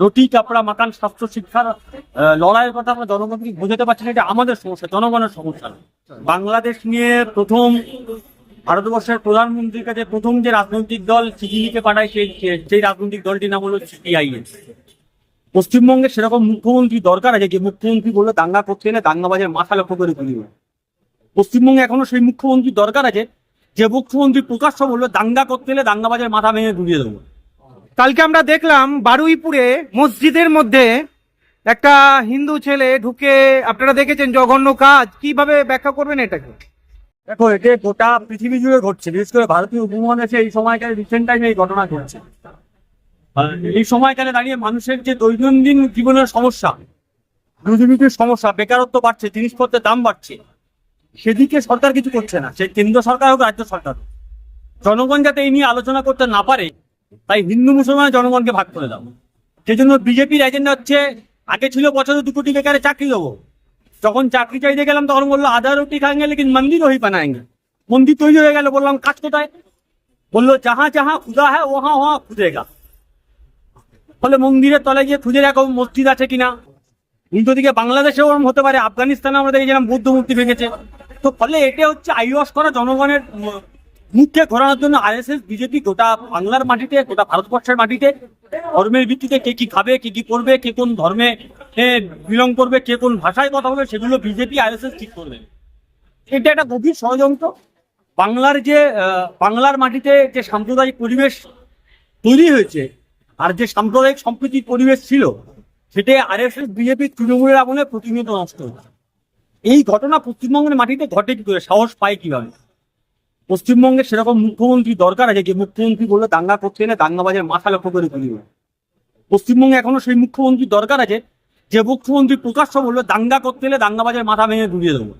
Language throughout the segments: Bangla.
রুটি, কাপড়া, মাকান, স্বাস্থ্য শিক্ষার লড়াইয়ের কথা আমরা জনগণকে বোঝাতে পারছি না, এটা আমাদের সমস্যা, জনগণের সমস্যা। বাংলাদেশ নিয়ে প্রথম ভারতবর্ষের প্রধানমন্ত্রীর কাছে প্রথম যে রাজনৈতিক দল চিঠি লিখে পাঠায়, সেই সেই রাজনৈতিক দলটির নাম হলো সিপিআইএম পশ্চিমবঙ্গে সেরকম মুখ্যমন্ত্রী দরকার আছে, যে মুখ্যমন্ত্রী বলল দাঙ্গা করতে এলে দাঙ্গাবাজের মাথা লক্ষ্য করে তুলিব পশ্চিমবঙ্গে এখনও সেই মুখ্যমন্ত্রী দরকার আছে, যে মুখ্যমন্ত্রী প্রকাশ্য বলল দাঙ্গা করতে এলে দাঙ্গাবাজের মাথা ভেঙে ঘুরিয়ে দেবো। কালকে আমরা দেখলাম বারুইপুরে মসজিদের মধ্যে একটা হিন্দু ছেলে ঢুকে, আপনারা দেখেছেন জঘন্য কাজ, কীভাবে ব্যাখ্যা করবেন এটাকে? দেখো এটা গোটা পৃথিবী জুড়ে ঘটছে, বিশেষ করে ভারতীয় উপমহাদেশে এই সময়কালে রিসেন্ট টাইমে এই ঘটনা ঘটছে। এই সময়কালে দাঁড়িয়ে মানুষের যে দৈনন্দিন জীবনের সমস্যা রুজিবিটির সমস্যা, বেকারত্ব বাড়ছে, জিনিসপত্রের দাম বাড়ছে, সেদিকে সরকার কিছু করছে না। সে কেন্দ্র সরকার হোক, রাজ্য সরকার জনগণ যাতে এই নিয়ে আলোচনা করতে না পারে তাই হিন্দু মুসলমান জনগণকে ভাগ করে দাও। সেই জন্য বিজেপির এজেন্ডা হচ্ছে, আগে ছিল বছরে দু কোটি বেকারে চাকরি দেবো। যখন চাকরি চাইতে গেলাম, তখন বলল আধা রুটি খাঙ্গে লেকিন মন্দির ওই বানায়গে মন্দির তৈরি হয়ে গেল, বললাম কাজ কোথায়? বলল যাহা যাহা খুদা হ্যাঁ ওহা ওহা খুঁজেগা ফলে মন্দিরের তলায় গিয়ে খুঁজে দেখো মসজিদ আছে কিনা। উল্টো দিকে বাংলাদেশেও ওরম হতে পারে আফগানিস্তানে আমরা দেখেছিলাম বুদ্ধ মূর্তি ভেঙেছে। তো ফলে এটা হচ্ছে আইওয়াস করা জনগণের মুখকে ঘোরানোর জন্য আরএসএস বিজেপি, গোটা বাংলার মাটিতে, গোটা ভারতবর্ষের মাটিতে ধর্মের ভিত্তিতে কে কি খাবে, কে কি করবে, কে কোন ধর্মে বিলং করবে, কে কোন ভাষায় কথা বলবে, সেগুলো বিজেপি আরএসএস ঠিক করবে। এটা একটা গভীর ষড়যন্ত্র। বাংলার যে বাংলার মাটিতে যে সাম্প্রদায়িক পরিবেশ তৈরি হয়েছে, আর যে সাম্প্রদায়িক সম্প্রীতির পরিবেশ ছিল, সেটা আরএসএস বিজেপি, তৃণমূলের আমলে প্রতিনিয়ত নষ্ট হয়েছে এই ঘটনা পশ্চিমবঙ্গের মাটিতে ঘটে কি করে? সাহস পায় কীভাবে? পশ্চিমবঙ্গে সেরকম মুখ্যমন্ত্রী দরকার আছে যে মুখ্যমন্ত্রী বলল দাঙ্গা করতে এলে দাঙ্গাবাজের মাথা লক্ষ্য করে তুলিব পশ্চিমবঙ্গে এখনও সেই মুখ্যমন্ত্রী দরকার আছে যে মুখ্যমন্ত্রী প্রকাশ্য বলল দাঙ্গা করতে এলে দাঙ্গাবাজের মাথা ভেঙে ঘুরিয়ে দেবো।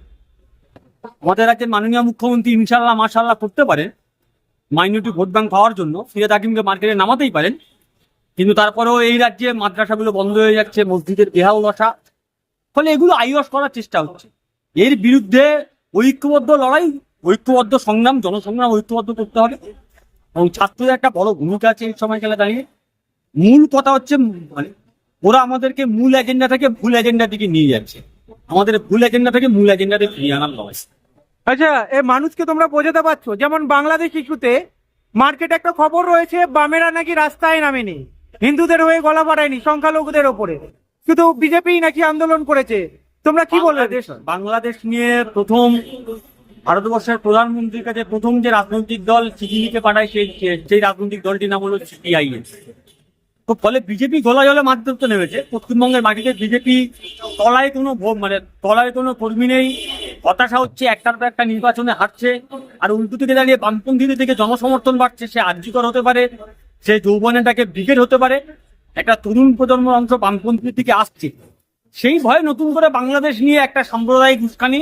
আমাদের রাজ্যের মাননীয় মুখ্যমন্ত্রী ইনশাল্লাহ মাশাল্লাহ করতে পারে মাইনরিটি ভোট ব্যাংক পাওয়ার জন্য ফিরাদ হাকিমকে মার্কেটে নামাতেই পারেন। কিন্তু তারপরেও এই রাজ্যে মাদ্রাসাগুলো বন্ধ হয়ে যাচ্ছে, মসজিদের বেহাল দশা। ফলে এগুলো আইওয়াস করার চেষ্টা হচ্ছে। এর বিরুদ্ধে ঐক্যবদ্ধ লড়াই ঐক্যবদ্ধ সংগ্রাম জনসংগ্রাম ঐক্যবদ্ধ করতে হবে। এবং ছাত্রদের একটা বড় ভূমিকা আছে এই সময়কালে দাঁড়িয়ে। মূল কথা হচ্ছে মানে ওরা আমাদেরকে মূল এজেন্ডা থেকে ভুল এজেন্ডার দিকে নিয়ে যাচ্ছে। আমাদের ভুল এজেন্ডা থেকে মূল এজেন্ডাতে ফিরিয়ে আনার লড়াই আচ্ছা এ মানুষকে তোমরা বোঝাতে পারছ? যেমন বাংলাদেশ ইস্যুতে মার্কেটে একটা খবর রয়েছে বামেরা নাকি রাস্তায় নামেনি। হিন্দুদের হয়ে গলা বাড়ায়নি সংখ্যালঘুদের ওপরে। শুধু বিজেপি নাকি আন্দোলন করেছে। তোমরা কি বলবে? বাংলাদেশ বাংলাদেশ নিয়ে প্রথম ভারতবর্ষের প্রধানমন্ত্রীর কাছে প্রথম যে রাজনৈতিক দল চিঠি লিখে পাঠায় সেই সেই রাজনৈতিক দলটির নাম হলো সিপিআইএম তো ফলে বিজেপি গলা জলে মাছ ধরতে নেমেছে। পশ্চিমবঙ্গের মাটিতে বিজেপি তলায় কোনো মানে তলায় কোনো কর্মী নেই। হতাশা হচ্ছে, একটার পর একটা নির্বাচনে হারছে। আর উল্টো থেকে দাঁড়িয়ে বামপন্থীদের থেকে জনসমর্থন বাড়ছে, সে আর্যিকর হতে পারে, সে যৌবনেটাকে ব্রিগেড হতে পারে। একটা তরুণ প্রজন্মের অংশ বামপন্থীর দিকে আসছে। সেই ভয়ে নতুন করে বাংলাদেশ নিয়ে একটা সাম্প্রদায়িক উস্কানি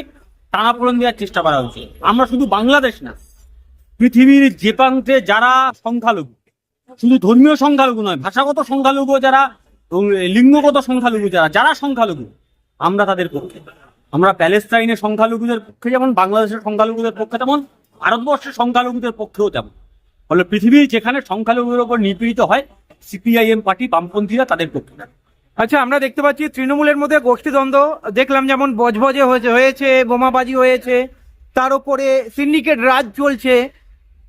টানাপোড়েন দেওয়ার চেষ্টা করা হচ্ছে আমরা শুধু বাংলাদেশ না, পৃথিবীর যে প্রান্তে যারা সংখ্যালঘু, শুধু ধর্মীয় সংখ্যালঘু নয়, ভাষাগত সংখ্যালঘু যারা লিঙ্গগত সংখ্যালঘু যারা যারা সংখ্যালঘু, আমরা তাদের পক্ষে। আমরা প্যালেস্তাইনের সংখ্যালঘুদের পক্ষে যেমন, বাংলাদেশের সংখ্যালঘুদের পক্ষে তেমন, ভারতবর্ষের সংখ্যালঘুদের পক্ষেও তেমন। ফলে পৃথিবীর যেখানে সংখ্যালঘুদের ওপর নিপীড়িত হয়, সিপিআইএম পার্টি বামপন্থীরা তাদের পক্ষে। আচ্ছা আমরা দেখতে পাচ্ছি তৃণমূলের মধ্যে গোষ্ঠীদ্বন্দ্ব দেখলাম যেমন বজবজে হয়েছে বোমাবাজি হয়েছে, তার উপরে সিন্ডিকেট রাজ চলছে।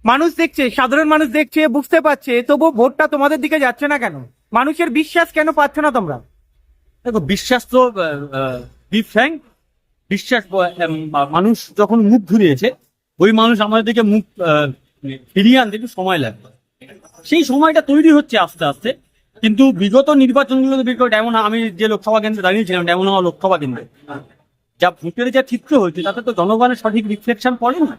মানুষ দেখছে, সাধারণ মানুষ দেখছে, বুঝতে পারছে তবু ভোটটা তোমাদের দিকে যাচ্ছে না কেন? মানুষের বিশ্বাস কেন পাচ্ছ না তোমরা? দেখো, বিশ্বাস তো বিশ্বাস মানুষ যখন মুখ ঘুরিয়েছে, ওই মানুষ আমাদের দিকে মুখ ফিরিয়ে আনতে একটু সময় লাগবে। সেই সময়টা তৈরি হচ্ছে আস্তে আস্তে। কিন্তু বিগত নির্বাচনগুলো বিগত আমি যে লোকসভা কেন্দ্রে দাঁড়িয়েছিলাম, যেমন আমার লোকসভা কেন্দ্রে, যা ভোটের যা চিত্র হয়েছে, তাতে তো জনগণের সঠিক রিফ্লেকশন পড়ে না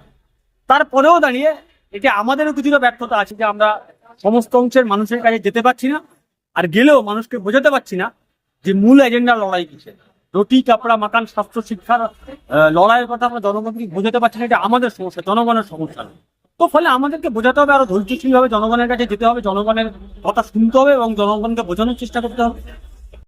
তারপরেও দাঁড়িয়ে এটা আমাদেরও কিছুটা ব্যর্থতা আছে যে আমরা সমস্ত অংশের মানুষের কাছে যেতে পারছি না, আর গেলেও মানুষকে বোঝাতে পারছি না যে মূল এজেন্ডা লড়াই কিসে রুটি, কাপড়া, মাকান, স্বাস্থ্য, শিক্ষার লড়াইয়ের কথা আমরা জনগণকে বোঝাতে পারছি না, এটা আমাদের সমস্যা, জনগণের সমস্যা। তো ফলে আমাদেরকে বোঝাতে হবে আরও ধৈর্যশীল ভাবে জনগণের কাছে যেতে হবে, জনগণের কথা শুনতে হবে এবং জনগণকে বোঝানোর চেষ্টা করতে হবে।